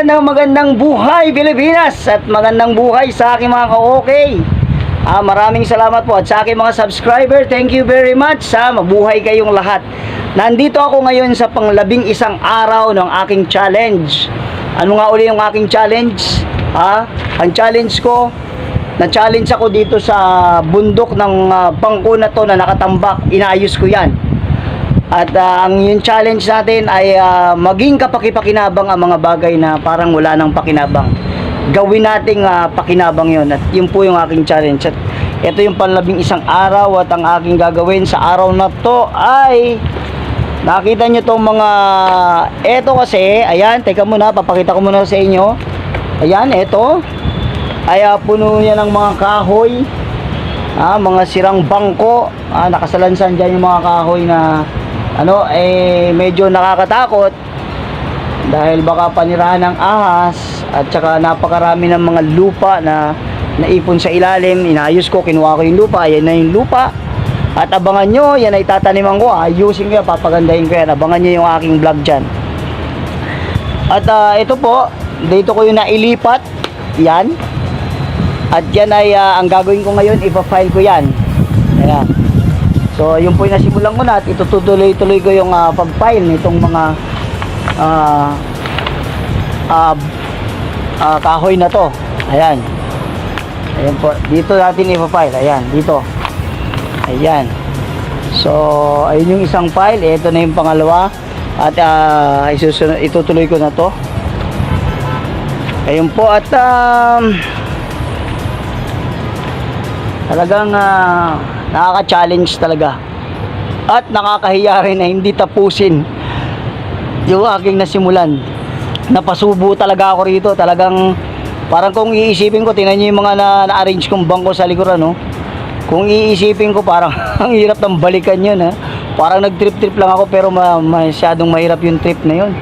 magandang magandang buhay Pilipinas at magandang buhay sa aking mga ka-okay. Ah, maraming salamat po at sa aking mga subscriber, thank you very much. Sa mabuhay kayong lahat. Nandito ako ngayon sa panglabing isang araw ng aking challenge. Ano nga uli yung aking challenge? Ha? Ang challenge ko, na-challenge ako dito sa bundok ng ah, bangko na to na nakatambak. Inaayos ko yan. At ah, ang yung challenge natin ay ah, maging kapakipakinabang ang mga bagay na parang wala nang pakinabang. Gawin nating ah, pakinabang yon at yun po yung aking challenge. At ito yung panlabing isang araw at ang aking gagawin sa araw na to ay nakita nyo tong mga eto kasi, ayan, teka muna, papakita ko muna sa inyo. Ayan, eto. Ay ah, puno niya ng mga kahoy. Ah, mga sirang bangko. Ah, nakasalansan dyan yung mga kahoy na ano, eh medyo nakakatakot dahil baka panirahan ng ahas at saka napakarami ng mga lupa na naipon sa ilalim. Inayos ko, kinuha ko yung lupa. Ayan na yung lupa. At abangan nyo, yan ay tataniman ko. Ayusin ko yan, papagandahin ko yan. Abangan nyo yung aking vlog dyan. At ah, ito po, dito ko yung nailipat. Yan. At yan ay ah, ang gagawin ko ngayon, ipa-file ko yan. Ayan. So, yun po yung nasimulan ko na at itutuloy-tuloy ko yung ah, pag-file nitong mga ah ah, ah, kahoy na to. Ayan. Ayan po. Dito natin ipa-file. Ayan, dito. Ayan. So, ayun yung isang file. Ito na yung pangalawa. At ah, isusunod, itutuloy ko na to. Ayun po at um, talagang ah, nakaka-challenge talaga. At nakakahiya rin na hindi tapusin yung aking nasimulan. Napasubo talaga ako rito. Talagang parang kung iisipin ko, tinan nyo yung mga na, na-arrange kong bangko sa likuran, no? Kung iisipin ko, parang ang hirap ng balikan yun, ha? Parang nag-trip-trip lang ako pero ma masyadong mahirap yung trip na yun.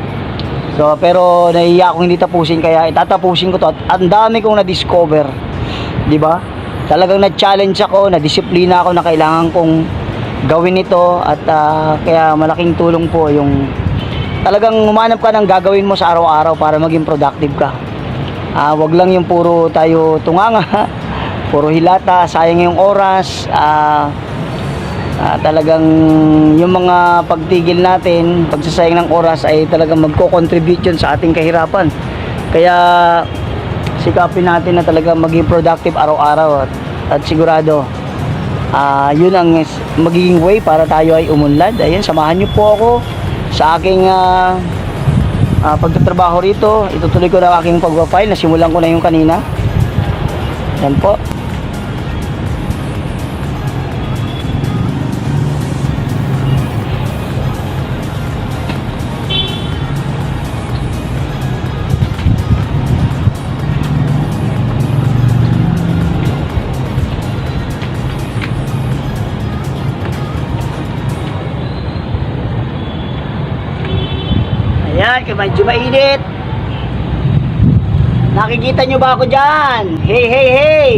So, pero nahiya akong hindi tapusin kaya itatapusin ko to at ang dami kong na-discover. 'Di ba? Talagang na-challenge ako, na-disiplina ako na kailangan kong gawin ito at ah, kaya malaking tulong po yung talagang humanap ka ng gagawin mo sa araw-araw para maging productive ka. Ah, wag lang yung puro tayo tunganga, puro hilata, sayang yung oras, ah Ah, talagang yung mga pagtigil natin, pagsasayang ng oras ay talagang magko-contribute yun sa ating kahirapan. Kaya sikapin natin na talagang maging productive araw-araw at, at sigurado ah yun ang magiging way para tayo ay umunlad. Ayan, samahan niyo po ako sa aking ah, ah, pagtatrabaho rito. Itutuloy ko na aking pagpa-file. Nasimulan ko na yung kanina. Yan po. Medyo mainit. Nakikita nyo ba ako dyan? Hey, hey, hey!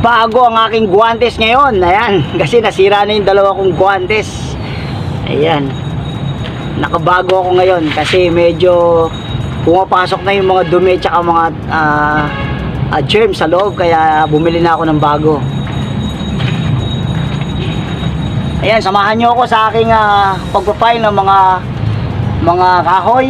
Bago ang aking guantes ngayon. Ayan, kasi nasira na yung dalawa kong guantes. Ayan. Nakabago ako ngayon kasi medyo pumapasok na yung mga dumi at mga ah, ah, germs sa loob kaya bumili na ako ng bago. Ayan, samahan nyo ako sa aking uh, pagpapile ng mga mga kahoy.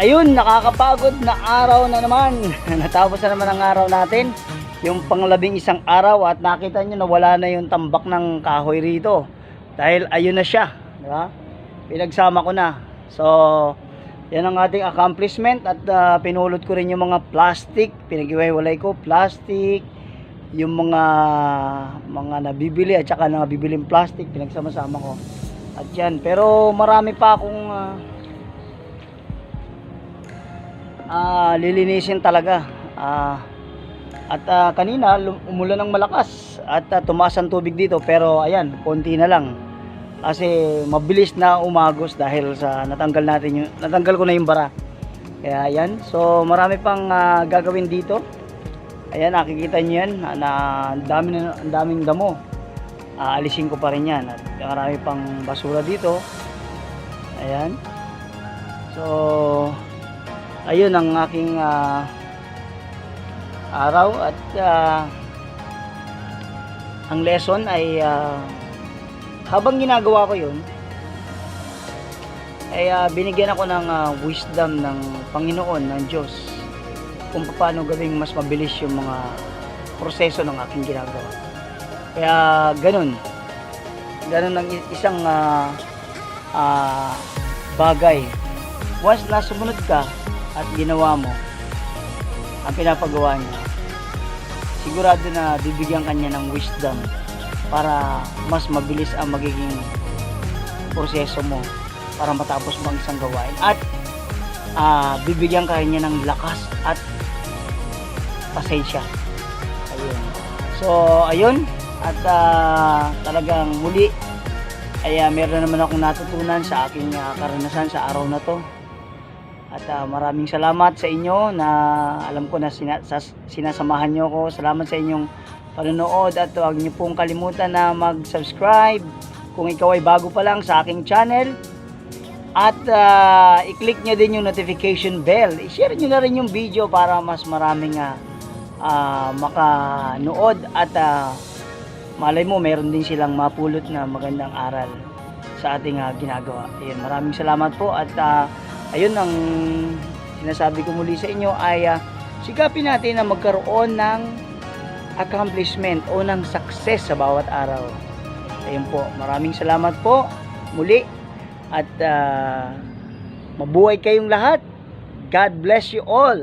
Ayun, nakakapagod na araw na naman. Natapos na naman ang araw natin. Yung panglabing isang araw at nakita nyo na wala na yung tambak ng kahoy rito. Dahil ayun na siya. Di ba? Pinagsama ko na. So, yan ang ating accomplishment at ah, pinulot ko rin yung mga plastic. Pinag-iwalay ko plastic, yung mga mga nabibili at saka nabibiling plastic pinagsama-sama ko. At yan, pero marami pa akong ah, ah, lilinisin talaga. Ah, at ah, kanina umulan ng malakas at ah, tumaas ang tubig dito pero ayan, konti na lang. Kasi mabilis na umagos dahil sa natanggal natin yung natanggal ko na yung bara. Kaya ayan, so marami pang ah, gagawin dito. Ayan, nakikita niyo yan na, dami na daming damo. Aalisin ko pa rin yan at marami pang basura dito. Ayan. So, ayun ang aking ah, araw at ah, ang lesson ay ah, habang ginagawa ko yun ay ah, binigyan ako ng ah, wisdom ng Panginoon ng Diyos kung paano gawing mas mabilis yung mga proseso ng aking ginagawa. Kaya ganun. Ganun ang isang ah, ah, bagay. Once na sumunod ka at ginawa mo ang pinapagawa niya sigurado na bibigyan kanya ng wisdom para mas mabilis ang magiging proseso mo para matapos mo ang isang gawain. At ah, bibigyan ka niya ng lakas at pasensya. Ayun. So ayun. At ah, talagang muli ay ah, meron na naman akong natutunan sa aking ah, karanasan sa araw na to at ah, maraming salamat sa inyo na alam ko na sina- sas- sinasamahan nyo ko. Salamat sa inyong panonood at huwag niyo pong kalimutan na mag-subscribe kung ikaw ay bago pa lang sa aking channel. At ah, i-click nyo din yung notification bell. I-share nyo na rin yung video para mas maraming ah, ah, makanood at ah, malay mo meron din silang mapulot na magandang aral sa ating ah, ginagawa. Ayun, maraming salamat po at ah, ayun ang sinasabi ko muli sa inyo ay ah, sikapin natin na magkaroon ng accomplishment o ng success sa bawat araw. Ayun po, maraming salamat po muli at ah, mabuhay kayong lahat. God bless you all.